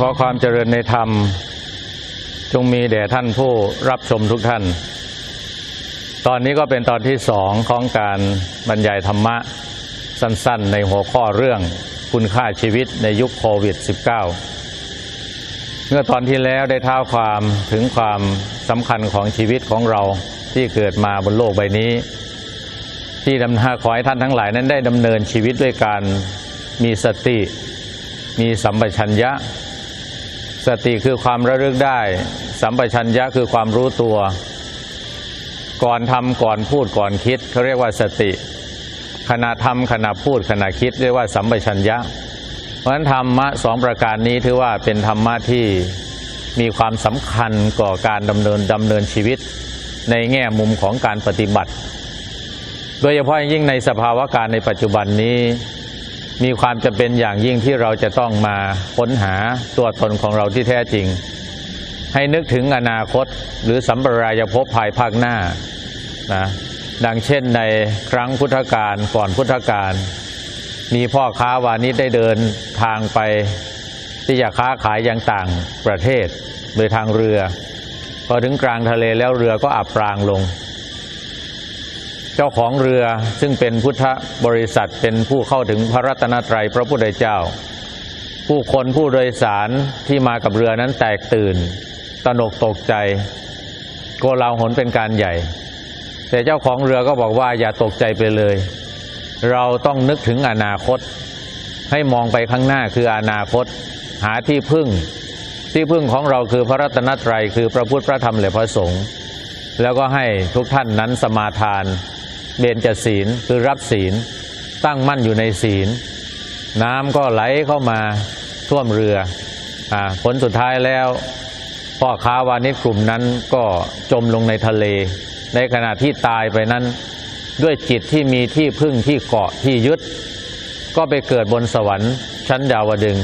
ขอความเจริญในธรรม จงมีแด่ท่านผู้รับชมทุกท่าน ตอนนี้ก็เป็นตอนที่สองของการบรรยายธรรมะสั้นๆ ในหัวข้อเรื่องคุณค่าชีวิตในยุคโควิด -19 เมื่อตอนที่แล้วได้ท้าความถึงความสำคัญของชีวิตของเราที่เกิดมาบนโลกใบนี้ ที่ดำนาขอให้ท่านทั้งหลายนั้นได้ดำเนินชีวิตด้วยการมีสติ มีสัมปชัญญะ สติคือความระลึกได้ สัมปชัญญะคือความรู้ตัว ก่อนทำก่อนพูดก่อนคิดเขาเรียกว่าสติ ขณะทำขณะพูดขณะคิดเรียกว่าสัมปชัญญะ เพราะฉะนั้นธรรมะสองประการนี้ถือว่าเป็นธรรมะที่มีความสำคัญก่อการดำเนินดำเนินชีวิต ในแง่มุมของการปฏิบัติ โดยเฉพาะยิ่งในสภาวะการในปัจจุบันนี้ มีความจำเป็นอย่างยิ่งที่เราจะต้องมาค้นหาตัวตนของเราที่แท้จริง ให้นึกถึงอนาคตหรือสัมปรายภพภายภาคหน้านะดังเช่นในครั้งพุทธกาลก่อนพุทธกาลมีพ่อค้าวานิชได้เดินทางไป ที่จะค้าขายยังต่างประเทศ โดยทางเรือ พอถึงกลางทะเลแล้วเรือก็อับปรางลง เจ้าของเรือซึ่งเป็นพุทธบริษัทเป็นผู้เข้าถึงพระรัตนตรัยพระพุทธเจ้า ผู้คนผู้โดยสารที่มากับเรือนั้นแตกตื่น ตนกตกใจ โกลาหลเป็นการใหญ่ แต่เจ้าของเรือก็บอกว่าอย่าตกใจไปเลย เราต้องนึกถึงอนาคต ให้มองไปข้างหน้าคืออนาคต หาที่พึ่ง ที่พึ่งของเราคือพระรัตนตรัยคือพระพุทธพระธรรมและพระสงฆ์แล้วก็ให้ทุกท่านนั้นสมาทาน เบญจศีลคือรับศีล ตั้งมั่นอยู่ในศีล น้ำก็ไหลเข้ามาท่วมเรืออผลสุดท้ายแล้ว พ่อค้าวานิชกลุ่มนั้นก็จมลงในทะเล ในขณะที่ตายไปนั้น ด้วยจิตที่มีที่พึ่งที่เกาะที่ยึด ก็ไปเกิดบนสวรรค์ ชั้นดาวดึง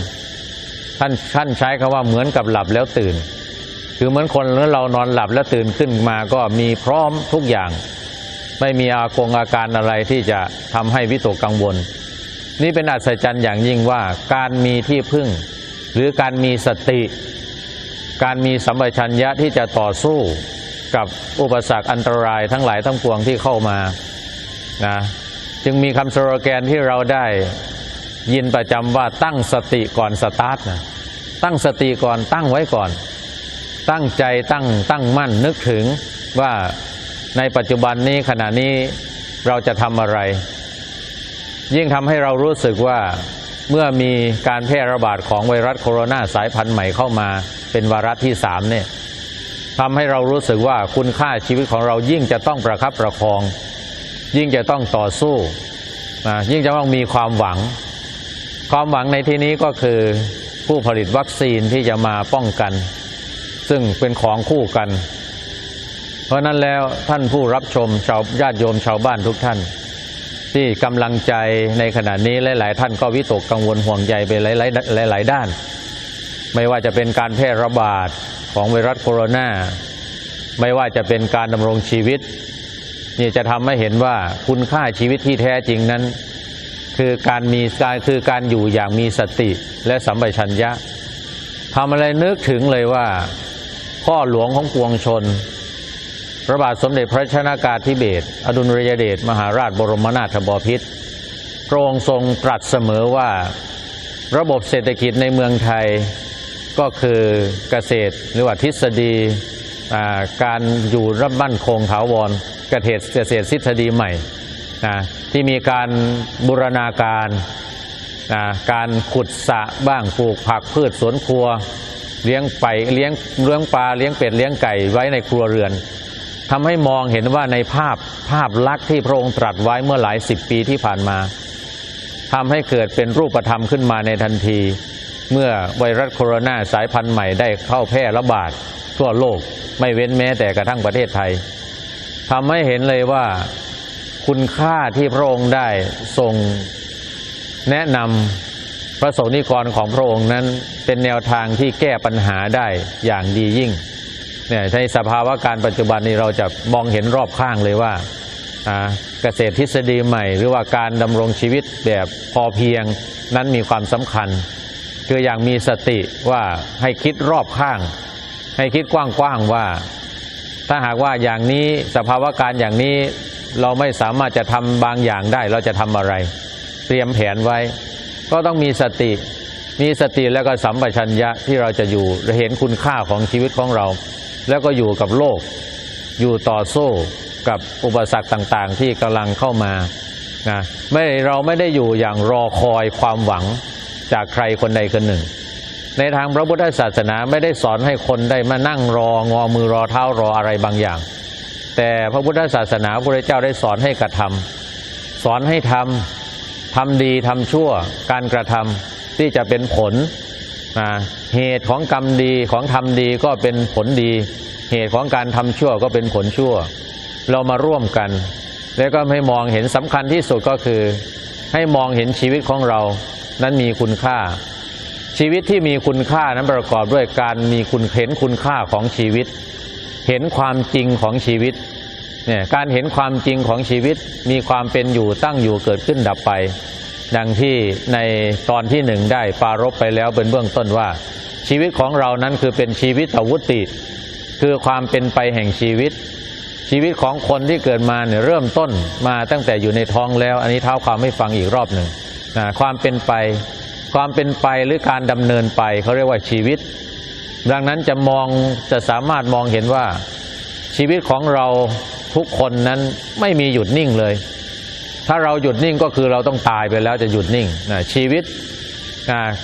ท่านท่านใช้คำว่าเหมือนกับหลับแล้วตื่น คือเหมือนคนเรานอนหลับแล้วตื่นขึ้นมาก็มีพร้อมทุกอย่าง ไม่มีอากงอาการอะไรที่จะทำให้วิตกกังวล นี่เป็นอัศจรรย์อย่างยิ่งว่าการมีที่พึ่ง หรือการมีสติ การมีสัมปชัญญะที่จะต่อสู้กับอุปสรรคอันตรายทั้งหลายทั้งปวงที่เข้ามานะจึงมีคำสโลแกนที่เราได้ยินประจำว่าตั้งสติก่อนสตาร์ทนะตั้งสติก่อนตั้งไว้ก่อน ตั้งใจตั้งตั้งมั่นนึกถึงว่า ในปัจจุบันนี้ขณะนี้เราจะทำอะไร ยิ่งทำให้เรารู้สึกว่าเมื่อมีการแพร่ระบาดของไวรัสโคโรนาสายพันธุ์ใหม่เข้ามาเป็นวาระที่สามเนี่ยทำให้เรารู้สึกว่าคุณค่าชีวิตของเรายิ่งจะต้องประคับประคอง ยิ่งจะต้องต่อสู้นะยิ่งจะต้องมีความหวัง ความหวังในที่นี้ก็คือผู้ผลิตวัคซีนที่จะมาป้องกัน ซึ่งเป็นของคู่กัน ราะนั้นแล้วท่านผู้รับชมชาวญาติโยมชาวบ้านทุกท่าน ที่กำลังใจในขณะนี้หลาย ๆ ท่านก็วิตกกังวลห่วงใยไปหลาย ๆ หลาย ๆ ด้าน ไม่ว่าจะเป็นการแพร่ระบาดของไวรัสโคโรนาไม่ว่าจะเป็นการดำรงชีวิต นี่จะทำให้เห็นว่าคุณค่าชีวิตที่แท้จริงนั้น คือการมีการคือการอยู่อย่างมีสติและสัมปชัญญะทำอะไรนึกถึงเลยว่า พ่อหลวงของปวงชน พระบาทสมเด็จพระชนากาธิเบศอดุลยเดชมหาราชบรมนาถบพิตรพระองค์ทรงตรัสเสมอว่าระบบเศรษฐกิจในเมืองไทยก็คือเกษตรหรือว่าทฤษฎีการอยู่รับมั่นคงถาวรเกษตรเกษตรทฤษฎีใหม่นะที่มีการบูรณาการนะการขุดสระบ้างปลูกผักพืชสวนครัว เลี้ยงไปเลี้ยงเลี้ยงปลาเลี้ยงเป็ดเลี้ยงไก่ไว้ในครัวเรือน ทำให้มองเห็นว่าในภาพภาพลักษณ์ที่พระองค์ตรัสไว้เมื่อหลายสิบปีที่ผ่านมาทำให้เกิดเป็นรูปธรรมขึ้นมาในทันที เมื่อไวรัสโคโรนาสายพันธุ์ใหม่ได้เข้าแพร่ระบาด ทั่วโลกไม่เว้นแม้แต่กระทั่งประเทศไทยทำให้เห็นเลยว่าคุณค่าที่พระองค์ได้ทรงแนะนำพระสงฆ์นิกรของพระองค์นั้นเป็นแนวทางที่แก้ปัญหาได้อย่างดียิ่ง เนี่ยในสภาวะการปัจจุบันนี้เราจะมองเห็นรอบข้างเลยว่าเกษตรทฤษฎีใหม่ หรือว่าการดำรงชีวิตแบบพอเพียงนั้นมีความสำคัญ คืออย่างมีสติว่าให้คิดรอบข้าง ให้คิดกว้างๆว่า ถ้าหากว่าอย่างนี้สภาวะการอย่างนี้เราไม่สามารถจะทำบางอย่างได้เราจะทำอะไร เตรียมแผนไว้ ก็ต้องมีสติ มีสติแล้วก็สัมปชัญญะที่เราจะอยู่เห็นคุณค่าของชีวิตของเรา แล้วก็อยู่กับโลก อยู่ต่อสู้กับอุปสรรคต่างๆ ที่กำลังเข้ามานะไม่เราไม่ได้อยู่อย่างรอคอยความหวังจากใครคนใดคนหนึ่ง ในทางพระพุทธศาสนาไม่ได้สอนให้คนได้มานั่งรองอมือรอเท้ารออะไรบางอย่าง แต่พระพุทธศาสนาพระเจ้าได้สอนให้กระทำสอนให้ทำทำดีทำชั่ว การกระทำที่จะเป็นผล เหตุของกรรมดีของทำดีก็เป็นผลดี เหตุของการทำชั่วก็เป็นผลชั่ว เรามาร่วมกัน แล้วก็ให้มองเห็นสำคัญที่สุดก็คือ ให้มองเห็นชีวิตของเรานั้นมีคุณค่า ชีวิตที่มีคุณค่านั้นประกอบด้วยการมีคุณเห็นคุณค่าของชีวิต เห็นความจริงของชีวิตเนี่ยการเห็นความจริงของชีวิตมีความเป็นอยู่ตั้งอยู่เกิดขึ้นดับไป ดังที่ในตอนที่หนึ่งได้ปารบไปแล้วเป็นเบื้องต้นว่า ชีวิตของเรานั้นคือเป็นชีวิตอาวุติ คือความเป็นไปแห่งชีวิต ชีวิตของคนที่เกิดมาเนี่ยเริ่มต้นมาตั้งแต่อยู่ในท้องแล้ว อันนี้เท้าความให้ฟังอีกรอบหนึ่งนะความเป็นไป ความเป็นไปหรือการดำเนินไปเขาเรียกว่าชีวิต ดังนั้นจะมองจะสามารถมองเห็นว่าชีวิตของเราทุกคนนั้นไม่มีหยุดนิ่งเลย ถ้าเราหยุดนิ่งก็คือเราต้องตายไปแล้วจะหยุดนิ่งนะชีวิต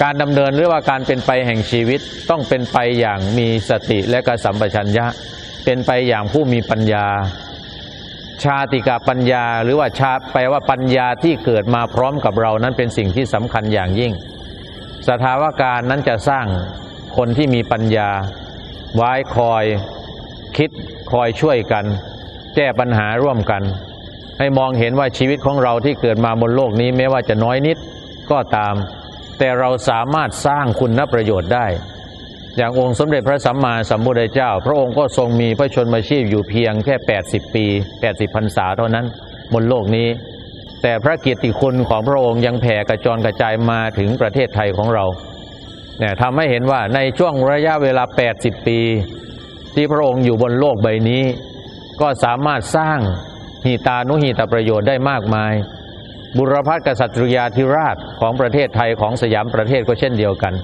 การดำเนินหรือว่าการเป็นไปแห่งชีวิตต้องเป็นไปอย่างมีสติและกสัมปชัญญะ เป็นไปอย่างผู้มีปัญญา ชาติกาปัญญา หรือว่าชาแปลว่าปัญญาที่เกิดมาพร้อมกับเรานั้นเป็นสิ่งที่สำคัญอย่างยิ่ง สถาวการนั้นจะสร้างคนที่มีปัญญาไว้คอยคิดคอยช่วยกัน แก้ปัญหาร่วมกัน ให้มองเห็นว่าชีวิตของเราที่เกิดมาบนโลกนี้แม้ว่าจะน้อยนิดก็ตาม แต่เราสามารถสร้างคุณประโยชน์ได้ อย่างองค์สมเด็จพระสัมมาสัมพุทธเจ้า พระองค์ก็ทรงมีพระชนมาชีพอยู่เพียงแค่ 80 ปี 80พรรษาเท่านั้นบนโลกนี้ แต่พระเกียรติคุณของพระองค์ยังแผ่กระจรกระจายมาถึงประเทศไทยของเราเนี่ยทำให้เห็นว่าในช่วงระยะเวลา 80 ปี ที่พระองค์อยู่บนโลกใบนี้ ก็สามารถสร้าง หีตานุหีตประโยชน์ได้มากมาย บุรพกษัตริยาธิราชของประเทศไทยของสยามประเทศก็เช่นเดียวกัน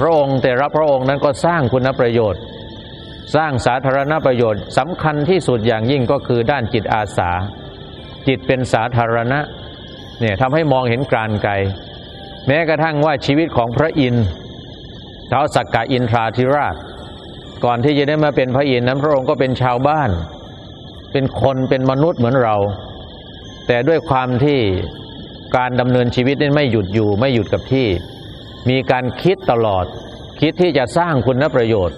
พระองค์แต่ละพระองค์นั้นก็สร้างคุณประโยชน์ สร้างสาธารณประโยชน์สำคัญที่สุดอย่างยิ่งก็คือด้านจิตอาสา จิตเป็นสาธารณะเนี่ยทำให้มองเห็นการไกลแม้กระทั่งว่าชีวิตของพระอินทร์ท้าวสักกะอินทราธิราช ก่อนที่จะได้มาเป็นพระอินทร์นั้นพระองค์ก็เป็นชาวบ้าน เป็นคนเป็นมนุษย์เหมือนเรา แต่ด้วยความที่การดำเนินชีวิตนั้ไม่หยุดอยู่ไม่หยุดกับที่ มีการคิดตลอด คิดที่จะสร้างคุณประโยชน์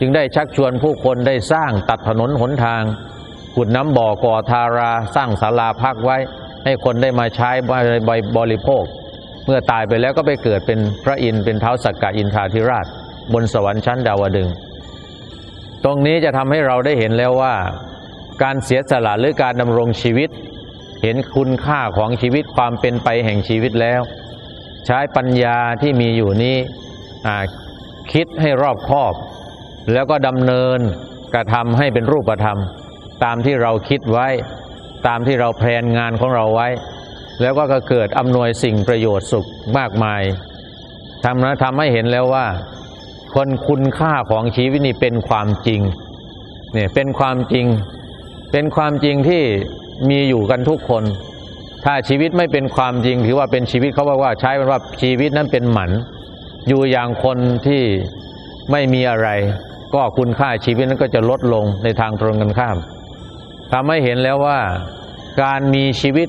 จึงได้ชักชวนผู้คนได้สร้างตัดถนนหนทางขุดน้ำบ่อก่อทาราสร้างศาลาพักไว้ ให้คนได้มาใช้บริโภค เมื่อตายไปแล้วก็ไปเกิดเป็นพระอินทร์เป็นเท้าสักกะอินทราธิราช บนสวรรค์ชั้นดาวดึง ตรงนี้จะทำให้เราได้เห็นแล้วว่า การเสียสละหรือการดำรงชีวิต เห็นคุณค่าของชีวิตความเป็นไปแห่งชีวิตแล้ว ใช้ปัญญาที่มีอยู่นี้คิดให้รอบคอบ แล้วก็ดำเนินกระทำให้เป็นรูปธรรม ตามที่เราคิดไว้ ตามที่เราแพลนงานของเราไว้ แล้วก็เกิดอำนวยสิ่งประโยชน์สุขมากมายทำนะทำให้เห็นแล้วว่า คนคุณค่าของชีวิตนี่เป็นความจริงเนี่ยเป็นความจริง เป็นความจริงที่มีอยู่กันทุกคน ถ้าชีวิตไม่เป็นความจริงถือว่าเป็นชีวิตเขาบอกว่าใช้เป็นว่าชีวิตนั้นเป็นหมัน อยู่อย่างคนที่ไม่มีอะไร ก็คุณค่าชีวิตนั้นก็จะลดลงในทางตรงกันข้ามทำให้เห็นแล้วว่าการมีชีวิต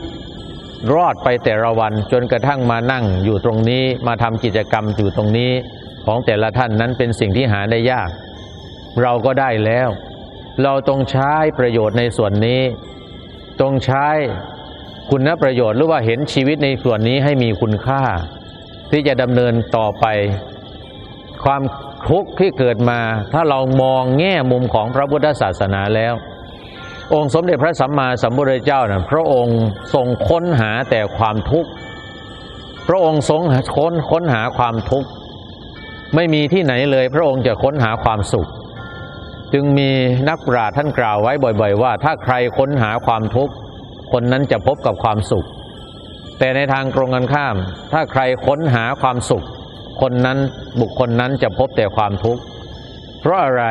รอดไปแต่ละวันจนกระทั่งมานั่งอยู่ตรงนี้มาทำกิจกรรมอยู่ตรงนี้ของแต่ละท่านนั้นเป็นสิ่งที่หาได้ยาก เราก็ได้แล้ว เราต้องใช้ประโยชน์ในส่วนนี้ ต้องใช้คุณประโยชน์หรือว่าเห็นชีวิตในส่วนนี้ให้มีคุณค่า ที่จะดำเนินต่อไป ความทุกข์ที่เกิดมา ถ้าเรามองแง่มุมของพระพุทธศาสนาแล้ว องค์สมเด็จพระสัมมาสัมพุทธเจ้านะพระองค์ทรงค้นหาแต่ความทุกข์พระองค์ทรงค้นค้นหาความทุกข์ไม่มีที่ไหนเลย พระองค์จะค้นหาความสุข จึงมีนักปราชญ์ท่านกล่าวไว้บ่อยๆ ว่า ถ้าใครค้นหาความทุกข์คนนั้นจะพบกับความสุข แต่ในทางตรงกันข้าม ถ้าใครค้นหาความสุข คนนั้นบุคคลนั้นจะพบแต่ความทุกข์เพราะอะไร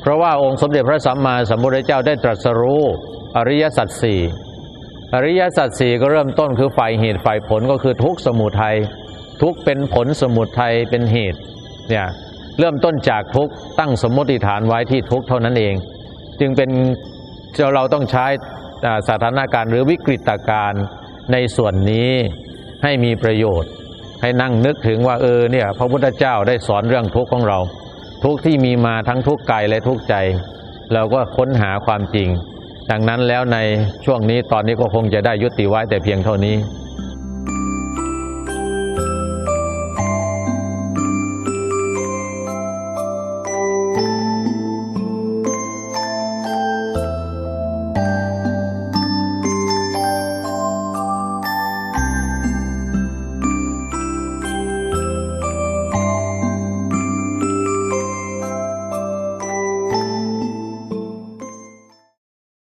เพราะว่าองค์สมเด็จพระสัมมาสัมพุทธเจ้าได้ตรัสรู้อริยสัจสี่อริยสัจสี่ก็เริ่มต้นคือฝ่ายเหตุฝ่ายผลก็คือทุกข์สมุทัยทุกข์เป็นผลสมุทัยเป็นเหตุเนี่ย เริ่มต้นจากทุกตั้งสมมติฐานไว้ที่ทุกเท่านั้นเอง จึงเป็นเราต้องใช้สถานการณ์หรือวิกฤตการณ์ในส่วนนี้ให้มีประโยชน์ ให้นั่งนึกถึงว่าเออเนี่ยพระพุทธเจ้าได้สอนเรื่องทุกข์ของเรา ทุกที่มีมาทั้งทุกข์กายและทุกข์ใจ เราก็ค้นหาความจริง ดังนั้นแล้วในช่วงนี้ตอนนี้ก็คงจะได้ยุติไว้แต่เพียงเท่านี้